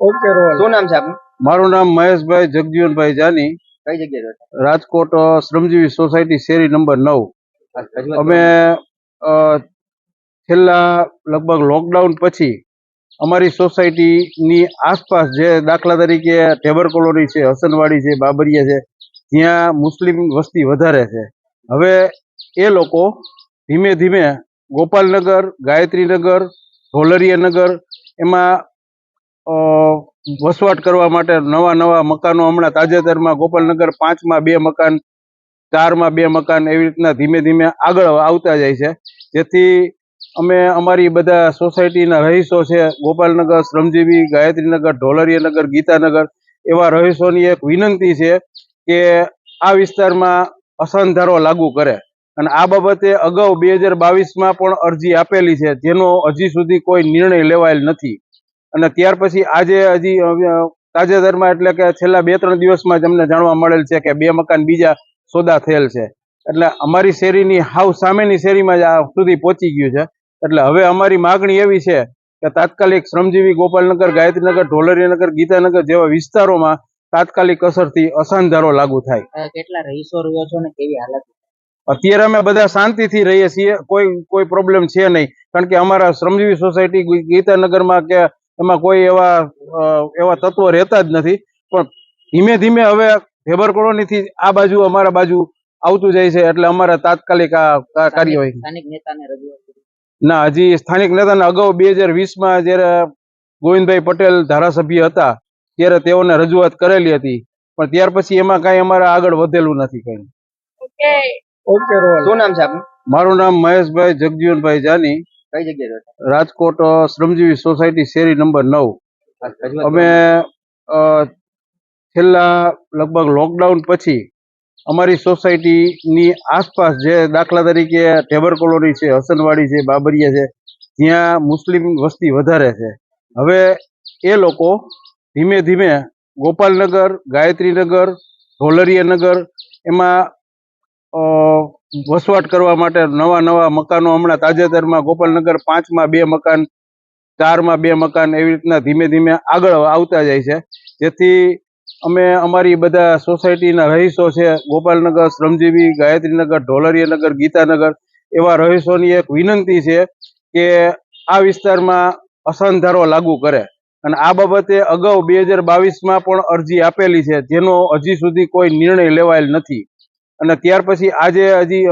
Okay role શું નામ છે આપનું? મારું નામ મહેશભાઈ જગજીવનભાઈ જાની. કઈ જગ્યાએ રાજકોટ શ્રમજીવી સોસાયટી શેરી નંબર નવ. અમે અ, છેલ્લા લગભગ લોકડાઉન પછી અમારી સોસાયટીની આસપાસ જે દાખલા તરીકે ટેબર કોલોની છે હસનવાડી છે બાબરિયા છે ત્યાં મુસ્લિમ વસ્તી વધારે છે. હવે એ લોકો ધીમે ધીમે ગોપાલનગર ગાયત્રીનગર ઢોલરિયાનગર એમાં વસવાટ કરવા માટે નવા નવા મકાનો હમણાં તાજેતરમાં ગોપાલનગર પાંચમાં બે મકાન, ચારમાં બે મકાન એવી રીતના ધીમે ધીમે આગળ આવતા જાય છે. જેથી અમે અમારી બધા સોસાયટીના રહીશો છે, ગોપાલનગર, શ્રમજીવી, ગાયત્રીનગર, ઢોલરિયાનગર, ગીતાનગર, એવા રહીશોની એક વિનંતી છે કે આ વિસ્તારમાં અસંધારો લાગુ કરે. અને આ બાબતે અગાઉ બે હજાર બાવીસમાં પણ અરજી આપેલી છે, જેનો હજી સુધી કોઈ નિર્ણય લેવાયેલ નથી. અને ત્યાર પછી આજે હજી તાજેતરમાં એટલે કે છેલ્લા બે ત્રણ દિવસમાં જ અમને જાણવા મળેલ છે કે બે મકાન બીજા સોદા થયેલ છે. એટલે અમારી શેરીની હાવ સામેની શેરીમાં જ આ સુધી પહોંચી ગયું છે. એટલે હવે અમારી માગણી એવી છે કે તાત્કાલિક શ્રમજીવી ગોપાલનગર ગાયત્રીનગર ઢોલરીનગર ગીતાનગર જેવા વિસ્તારોમાં તાત્કાલિક અસરથી અસાનધારો લાગુ થાય. કેટલા રહીશો રહ્યો છો ને કેવી હાલત? અત્યારે અમે બધા શાંતિથી રહીએ છીએ. કોઈ કોઈ પ્રોબ્લેમ છે નહીં. કારણ કે અમારા શ્રમજીવી સોસાયટી ગીતાનગરમાં કે એમાં કોઈ એવા એવા તત્વો રહેતા જ નથી. પણ ધીમે ધીમે હવે ઢેબર કોલોનીથી આ બાજુ અમારા બાજુ આવતું જાય છે એટલે અમારે તાત્કાલિક આ કાર્યવાહી. સ્થાનિક નેતાને ના હજી સ્થાનિક નેતાને અગાઉ બે હજાર વીસમાં જ્યારે ગોવિંદભાઈ પટેલ ધારાસભ્ય હતા ત્યારે તેઓને રજૂઆત કરેલી હતી. પણ ત્યાર પછી એમાં કાંઈ અમારે આગળ વધેલું નથી કંઈ. ઓકે શું નામ છે આપનું? મારું નામ મહેશભાઈ જગજીવનભાઈ જાની. કઈ જગ્યાએ રાજકોટ શ્રમજીવી સોસાયટી શેરી નંબર નવ. અમે છેલ્લા લગભગ લોકડાઉન પછી અમારી સોસાયટીની આસપાસ જે દાખલા તરીકે ટેબર કોલોની છે હસનવાડી છે બાબરિયા છે ત્યાં મુસ્લિમ વસ્તી વધારે છે. હવે એ લોકો ધીમે ધીમે ગોપાલનગર ગાયત્રીનગર ઢોલરિયાનગર એમાં વસવાટ કરવા માટે નવા નવા મકાનો હમણાં તાજેતરમાં ગોપાલનગર પાંચમાં બે મકાન, ચારમાં બે મકાન એવી રીતના ધીમે ધીમે આગળ આવતા જાય છે. જેથી અમે અમારી બધા સોસાયટીના રહીશો છે, ગોપાલનગર, શ્રમજીવી, ગાયત્રીનગર, ઢોલરિયાનગર, ગીતાનગર, એવા રહીશોની એક વિનંતી છે કે આ વિસ્તારમાં અસંધારો લાગુ કરે. અને આ બાબતે અગાઉ બે હજાર બાવીસમાં પણ અરજી આપેલી છે, જેનો હજી સુધી કોઈ નિર્ણય લેવાયેલ નથી. અને ત્યાર પછી આજે હજી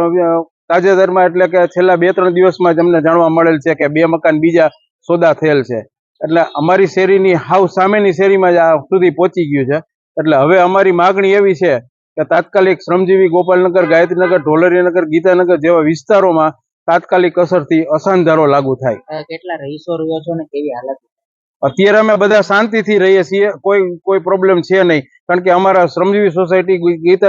તાજેતરમાં એટલે કે છેલ્લા બે ત્રણ દિવસમાં જ અમને જાણવા મળેલ છે કે બે મકાન બીજા સોદા થયેલ છે. એટલે અમારી શેરીની હાવ સામેની શેરીમાં જ આ સુધી પહોંચી ગયું છે. એટલે હવે અમારી માગણી એવી છે કે તાત્કાલિક શ્રમજીવી ગોપાલનગર ગાયત્રીનગર ઢોલરીનગર ગીતાનગર જેવા વિસ્તારોમાં તાત્કાલિક અસરથી અસાનધારો લાગુ થાય. કેટલા રહીશો રહ્યો છો ને કેવી હાલત? અત્યારે અમે બધા શાંતિથી રહીએ છીએ. કોઈ કોઈ પ્રોબ્લેમ છે નહીં. કારણ કે અમારા શ્રમજીવી સોસાયટી ગીતા